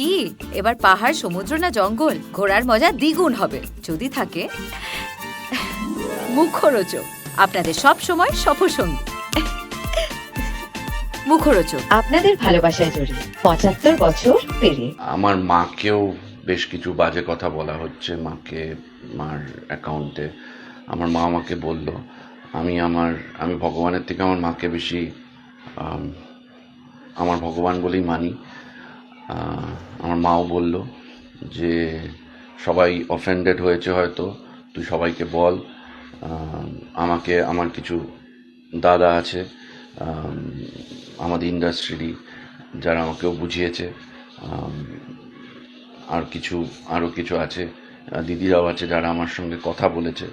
কি? এবার পাহাড় সমুদ্র না জঙ্গল? ঘোরার মজা দ্বিগুণ হবে। যদি থাকে মুখরোচক। আপনাদের সব সময় সফরসঙ্গী। মুখরোচক। আপনাদের ভালোবাসায় জড়িয়ে পঁচাত্তর বছর পেরিয়ে। আমার মাকেও বেশ কিছু বাজে কথা বলা হচ্ছে মাকে মার অ্যাকাউন্টে। আমার মা আমাকে বলল আমি আমার আমি ভগবানের থেকে আমার মাকে বেশি আম, আমার ভগবান বলেই মানি। আমার মাও বলল যে, সবাই অফেন্ডেড হয়েছে হয়তো, তুই সবাইকে বল। আমাকে, আমার কিছু দাদা আছে আমাদের ইন্ডাস্ট্রিরই যারা আমাকেও বুঝিয়েছে আর কিছু আরও কিছু আছে দিদিরাও আছে যারা আমার সঙ্গে কথা বলেছে,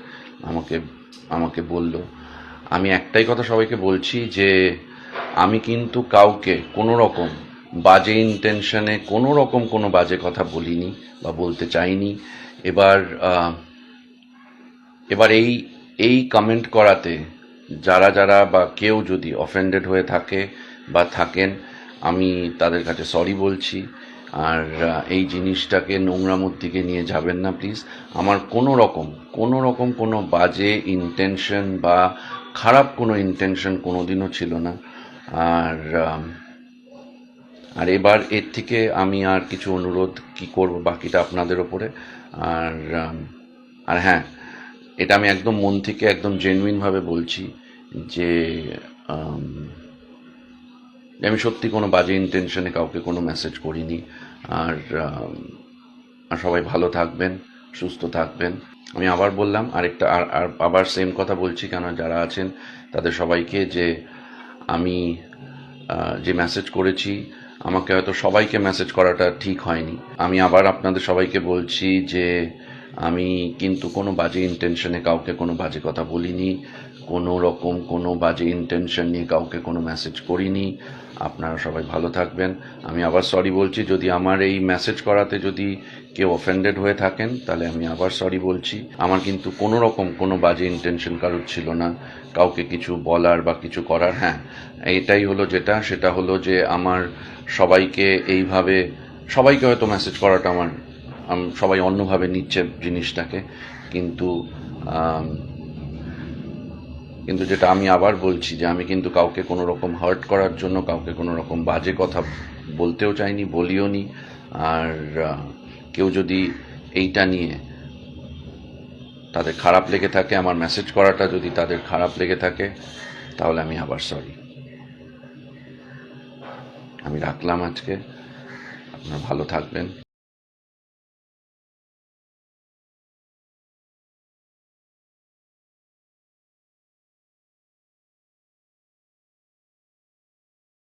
আমাকে আমাকে বলল। আমি একটাই কথা সবাইকে বলছি যে, আমি কিন্তু কাউকে কোনো রকম বাজে ইন্টেনশনে কোনো রকম কোনো বাজে কথা বলিনি বা বলতে চাইনি। এবার এবার এই এই কমেন্ট করাতে যারা যারা বা কেউ যদি অফেন্ডেড হয়ে থাকে বা থাকেন, আমি তাদের কাছে সরি বলছি। আর এই জিনিসটাকে নোংরামোর দিকে নিয়ে যাবেন না প্লিজ আমার কোনো রকম কোনো রকম কোনো বাজে ইন্টেনশন বা খারাপ কোনো ইন্টেনশন কোনো দিনও ছিল না। আর আর এবার এর থেকে আমি আর কিছু অনুরোধ কি করব বাকিটা আপনাদের ওপরে? আর আর হ্যাঁ এটা আমি একদম মন থেকে একদম জেনুইনভাবে বলছি যে, আমি সত্যি কোনো বাজে ইন্টেনশনে কাউকে কোনো মেসেজ করিনি। আর আর সবাই ভালো থাকবেন, সুস্থ থাকবেন। আমি আবার বললাম, আরেকটা, আর আর আবার সেম কথা বলছি কেন যারা আছেন, তাদের সবাইকে যে আমি যে মেসেজ করেছি আমাকে হয়তো সবাইকে মেসেজ করাটা ঠিক হয়নি। আমি আবার আপনাদের সবাইকে বলছি যে, আমি কিন্তু কোনো বাজে ইন্টেনশনে কাউকে কোনো বাজে কথা বলিনি। কোনো রকম কোনো বাজে ইন্টেনশন নিয়ে কাউকে কোনো মেসেজ করিনি। আপনারা সবাই ভালো থাকবেন। আমি আবার সরি বলছি, যদি আমার এই মেসেজ করাতে যদি কেউ অফেন্ডেড হয়ে থাকেন, তাহলে আমি আবার সরি বলছি। আমার কিন্তু কোনো রকম কোনো বাজে ইন্টেনশন কারোর ছিল না। কাউকে কিছু বলার বা কিছু করার হ্যাঁ এটাই হলো যেটা। সেটা হলো যে আমার সবাইকে এইভাবে, সবাইকে হয়তো মেসেজ করাটা আমার সবাই অন্যভাবে নিচ্ছে জিনিসটাকে। কিন্তু কিন্তু যেটা আমি আবার বলছি যে আমি কিন্তু কাউকে কোনো রকম হার্ট করার জন্য, কাউকে কোনো রকম বাজে কথা বলতেও চাইনি, বলিও নি। আর কেউ যদি এইটা নিয়ে তাদের খারাপ লেগে থাকে, আমার মেসেজ করাটা যদি তাদের খারাপ লেগে থাকে, তাহলে আমি আবার সরি আমি রাখলাম আজকে। আপনারা ভালো থাকবেন।